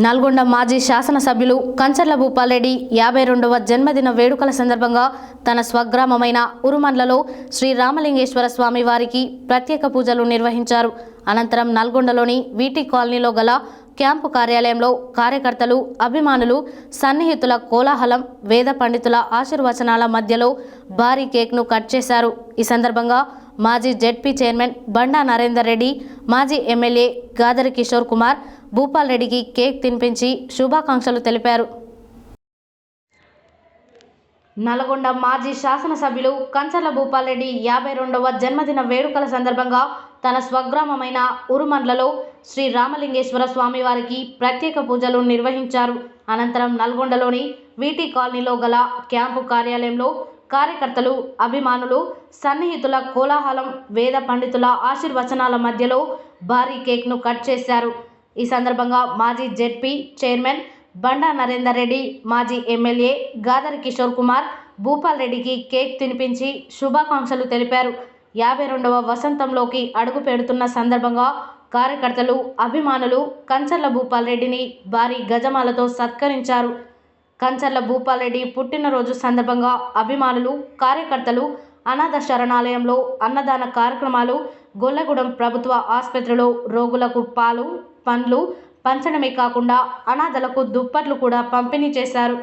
నల్గొండ మాజీ శాసనసభ్యులు కంచర్ల భూపాలరెడ్డి యాభై రెండవ జన్మదిన వేడుకల సందర్భంగా తన స్వగ్రామమైన ఉరుమండ్లలో శ్రీ రామలింగేశ్వర స్వామి వారికి ప్రత్యేక పూజలు నిర్వహించారు. అనంతరం నల్గొండలోని వీటి కాలనీలో గల క్యాంపు కార్యాలయంలో కార్యకర్తలు అభిమానులు సన్నిహితుల కోలాహలం వేద పండితుల ఆశీర్వచనాల మధ్యలో భారీ కేక్ను కట్ చేశారు. ఈ సందర్భంగా మాజీ జెడ్పీ చైర్మన్ బండా నరేందర్ రెడ్డి మాజీ ఎమ్మెల్యే గాదరి కిషోర్ కుమార్ భూపాల్ రెడ్డికి కేక్ తినిపించి శుభాకాంక్షలు తెలిపారు. నల్గొండ మాజీ శాసనసభ్యులు కంచర్ల భూపాల్రెడ్డి యాభై రెండవ జన్మదిన వేడుకల సందర్భంగా తన స్వగ్రామమైన ఉరుమండ్లలో శ్రీ రామలింగేశ్వర స్వామివారికి ప్రత్యేక పూజలు నిర్వహించారు. అనంతరం నల్గొండలోని వీటి కాలనీలో గల క్యాంపు కార్యాలయంలో కార్యకర్తలు అభిమానులు సన్నిహితుల కోలాహలం వేద పండితుల ఆశీర్వచనాల మధ్యలో భారీ కేక్ను కట్ చేశారు. ఈ సందర్భంగా మాజీ జెడ్పీ చైర్మన్ బండా నరేందర్ రెడ్డి మాజీ ఎమ్మెల్యే గాదరి కిషోర్ కుమార్ భూపాల్ రెడ్డికి కేక్ తినిపించి శుభాకాంక్షలు తెలిపారు. యాభై రెండవ వసంతంలోకి అడుగు పెడుతున్న సందర్భంగా కార్యకర్తలు అభిమానులు కంచర్ల భూపాల్ రెడ్డిని భారీ గజమాలతో సత్కరించారు. కంచర్ల భూపాల్ రెడ్డి పుట్టినరోజు సందర్భంగా అభిమానులు కార్యకర్తలు అనాథ శరణాలయంలో అన్నదాన కార్యక్రమాలు గొల్లగూడెం ప్రభుత్వ ఆసుపత్రిలో రోగులకు పాలు పండ్లు పంచడమే కాకుండా అనాథలకు దుప్పట్లు కూడా పంపిణీ చేశారు.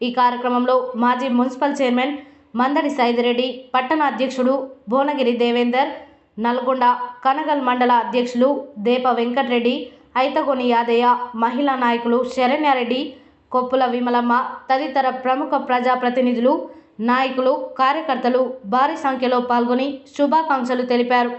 ఈ కార్యక్రమంలో మాజీ మున్సిపల్ చైర్మన్ మందడి సైదిరెడ్డి పట్టణ అధ్యక్షుడు భువనగిరి దేవేందర్ నల్గొండ కనగల్ మండల అధ్యక్షులు దేప వెంకటరెడ్డి ఐతగొని యాదయ్య మహిళా నాయకులు శరణ్యారెడ్డి కొప్పుల విమలమ్మ తదితర ప్రముఖ ప్రజాప్రతినిధులు నాయకులు కార్యకర్తలు భారీ సంఖ్యలో పాల్గొని శుభాకాంక్షలు తెలిపారు.